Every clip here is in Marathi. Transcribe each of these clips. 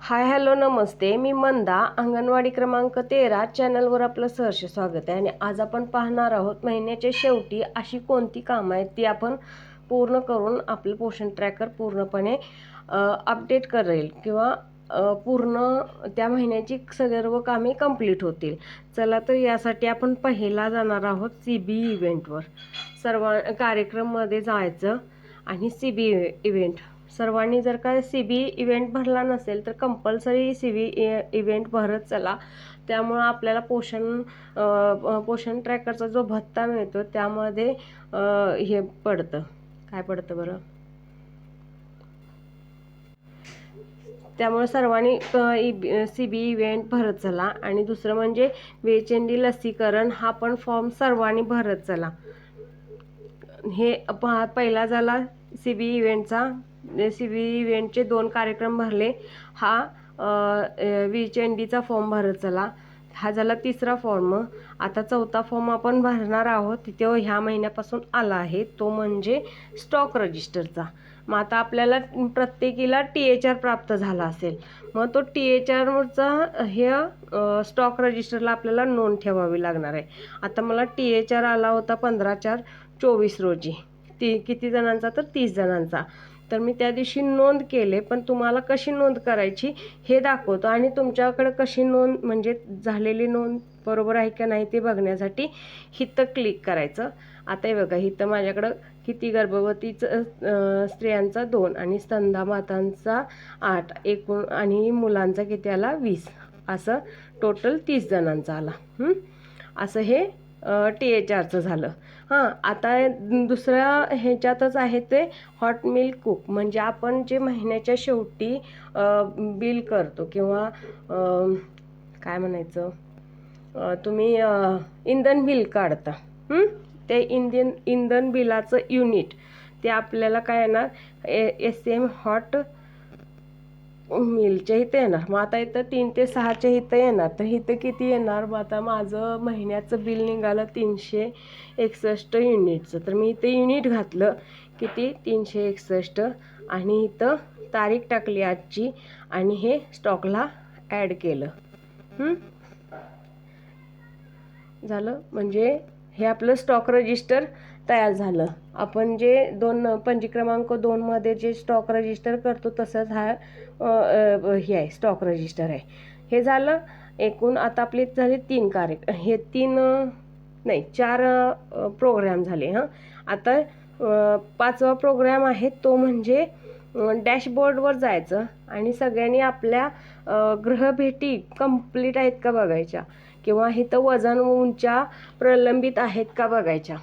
हाय हॅलो नमस्ते. मी मंदा अंगणवाडी क्रमांक तेरा चॅनलवर आपलं सहर्ष स्वागत आहे. आणि आज आपण पाहणार आहोत महिन्याच्या शेवटी अशी कोणती कामं आहेत ती आपण पूर्ण करून आपलं पोषण ट्रॅकर पूर्णपणे अपडेट करेल किंवा पूर्ण त्या महिन्याची सर्व कामे कंप्लीट होतील. चला तर यासाठी आपण पहिला जाणार आहोत सी बी इव्हेंटवर सर्व कार्यक्रममध्ये जायचं आणि सी बी इव्हेंट सर्वांनी जर का सी बी इव्हेंट भरला नसेल तर कंपल्सरी सी बी इव्हेंट भरत चला. त्यामुळं आपल्याला पोषण पोषण ट्रॅकरचा जो भत्ता मिळतो त्यामध्ये हे पडतं. काय पडतं बरं? त्यामुळे सर्वांनी सी बी इव्हेंट भरत चला. आणि दुसरं म्हणजे वेचेंडी लसीकरण हा पण फॉर्म सर्वांनी भरत चला. हे पहिला झाला सी बी इव्हेंटचा सी बी इव्हेंटचे दोन कार्यक्रम भरले. हा वीच एन डीचा फॉर्म भरत चला. हा झाला तिसरा फॉर्म आता चौथा फॉर्म आपण भरणार आहोत. तिथे ह्या महिन्यापासून आला आहे. तो म्हणजे स्टॉक रजिस्टरचा मग आता आपल्याला प्रत्येकीला टी एच आर प्राप्त झाला असेल. मग तो टी एच आरचा हे स्टॉक रजिस्टरला आपल्याला नोंद ठेवावी लागणार आहे. आता मला टी एच आर आला होता पंधरा चार चोवीस रोजी. ती किती जणांचा? तर तीस जणांचा. तर मी त्या दिवशी नोंद केले पण तुम्हाला कशी नोंद करायची हे दाखवतो. आणि तुमच्याकडे कशी नोंद म्हणजे झालेली नोंद बरोबर आहे का नाही ते बघण्यासाठी हिथं क्लिक करायचं. आता हे बघा हिथं माझ्याकडं किती गर्भवतीचं स्त्रियांचा दोन आणि स्तंधा मातांचा आठ एकूण आणि मुलांचा किती आला? वीस. असं टोटल तीस जणांचा आला. असं हे टी एच आरचं झालं. हां आता दुसऱ्या ह्याच्यातच आहे ते हॉट मिल्क कुक. म्हणजे आपण जे महिन्याच्या शेवटी बिल करतो किंवा काय म्हणायचं? तुम्ही इंधन बिल काढता. ते इंधन इंधन बिलाचं युनिट. ते आपल्याला काय येणार? एस एम हॉट मिलच्या इथं येणार. मग आता इथं तीन ते सहाच्या इथं येणार. तर इथं किती येणार? मग आता माझं महिन्याचं बिल निघालं तीनशे एकसष्ट युनिटचं. तर मी इथं युनिट घातलं किती? तीनशे एकसष्ट. आणि इथं तारीख टाकली आजची. आणि हे स्टॉकला ॲड केलं. झालं? म्हणजे हे आपलं स्टॉक रजिस्टर तयार झालं. आपण जे दोन पंजी क्रमांक दोनमध्ये जे स्टॉक रजिस्टर करतो तसंच हा हे आहे स्टॉक रजिस्टर आहे. हे झालं. एकूण आता आपले झाले तीन कार्य हे तीन नाही चार प्रोग्रॅम झाले हां. आता पाचवा प्रोग्रॅम आहे तो म्हणजे डॅशबोर्डवर जायचं आणि सगळ्यांनी आपल्या ग्रहभेटी कंप्लीट आहेत का बघायच्या? किंवा इथं वजन उंच्या प्रलंबित आहेत का बघायच्या?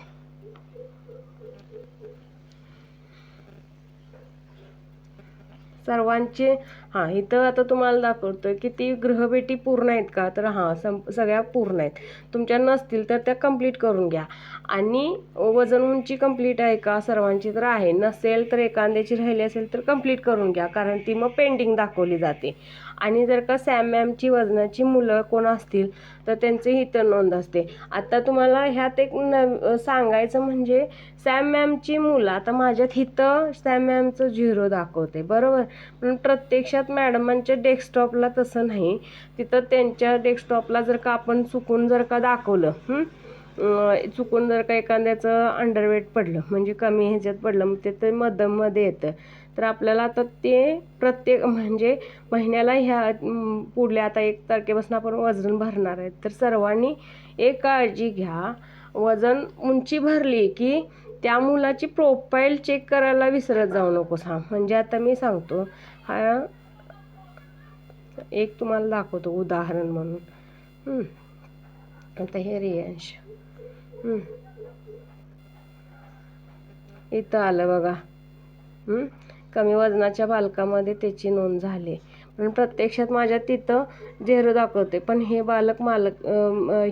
सर्वांचे हां इथं आता तुम्हाला दाखवतं किती ग्रहभेटी पूर्ण आहेत का? तर हां सं सगळ्या पूर्ण आहेत. तुमच्या नसतील तर त्या कंप्लीट करून घ्या. आणि वजन उंची कंप्लीट आहे का? सर्वांची तर आहे. नसेल तर एखाद्याची राहिली असेल तर कंप्लीट करून घ्या. कारण ती मग पेंडिंग दाखवली जाते. आणि जर का सॅम मॅमची वजनाची मुलं कोण असतील तर त्यांचे तर नोंद असते. आता तुम्हाला ह्यात एक न सांगायचं म्हणजे सॅम मॅमची मुलं आता माझ्यात इथं सॅम मॅमचं झिरो दाखवते बरोबर? पण प्रत्यक्षात मॅडमांच्या डेस्कटॉपला तसं नाही. तिथं त्यांच्या डेस्कटॉपला जर का आपण चुकून जर का दाखवलं चुकून जर का एखाद्याचं अंडरवेट पडलं म्हणजे कमी ह्याच्यात पडलं मग ते ते मध्यममध्ये येतं. तर आपल्याला आता ते प्रत्येक म्हणजे महिन्याला ह्या पुढल्या आता एक तारखेपासून आपण वजन भरणार आहे. तर सर्वांनी एक काळजी घ्या. वजन उंची भरली की त्या मुलाची प्रोफाईल चेक करायला विसरत जाऊ नकोस. हा म्हणजे आता मी सांगतो हा एक तुम्हाला दाखवतो उदाहरण म्हणून. हं. आता हे रियांश इथं आलं बघा. कमी वजनाच्या बालकामध्ये त्याची नोंद झाली. पण प्रत्यक्षात माझ्या तिथं झेरो दाखवते. पण हे बालक मालक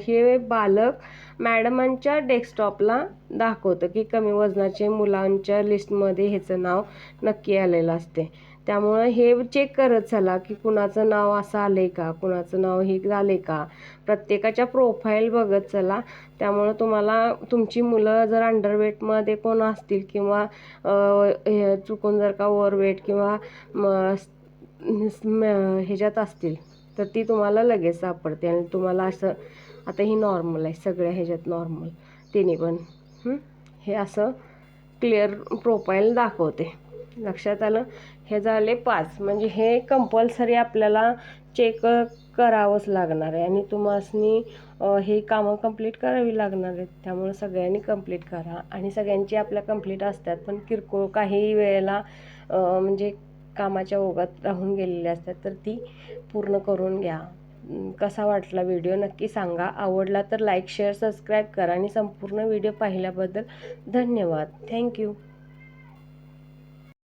हे बालक मॅडमांच्या डेस्कटॉपला दाखवतं की कमी वजनाचे मुलांच्या लिस्टमध्ये ह्याचं नाव नक्की आलेलं असते. त्यामुळं हे चेक करत चला की कुणाचं नाव असं आलं आहे का? कुणाचं नाव हे झालं आहे का? प्रत्येकाच्या प्रोफाईल बघत चला. त्यामुळं तुम्हाला तुमची मुलं जर अंडरवेटमध्ये कोण असतील किंवा हे चुकून जर का ओवरवेट किंवा ह्याच्यात असतील तर ती तुम्हाला लगेच सापडते आणि तुम्हाला असं आता ही नॉर्मल आहे सगळ्या ह्याच्यात नॉर्मल तिन्ही पण हे? असं क्लिअर प्रोफाईल दाखवते. लक्षात आलं. हे झाले पाच. म्हणजे हे कंपल्सरी आपल्याला चेक करावंच लागणार आहे. आणि तुम्हासनी हे कामं कंप्लीट करावी लागणार आहेत. त्यामुळे सगळ्यांनी कंप्लीट करा. आणि सगळ्यांची आपल्या कंप्लीट असतात. पण किरकोळ काही वेळेला म्हणजे कामाच्या ओघात राहून गेलेले असतात. तर ती पूर्ण करून घ्या. कसा वाटला व्हिडिओ नक्की सांगा. आवडला तर लाईक शेअर सबस्क्राईब करा. आणि संपूर्ण व्हिडिओ पाहिल्याबद्दल धन्यवाद. थँक्यू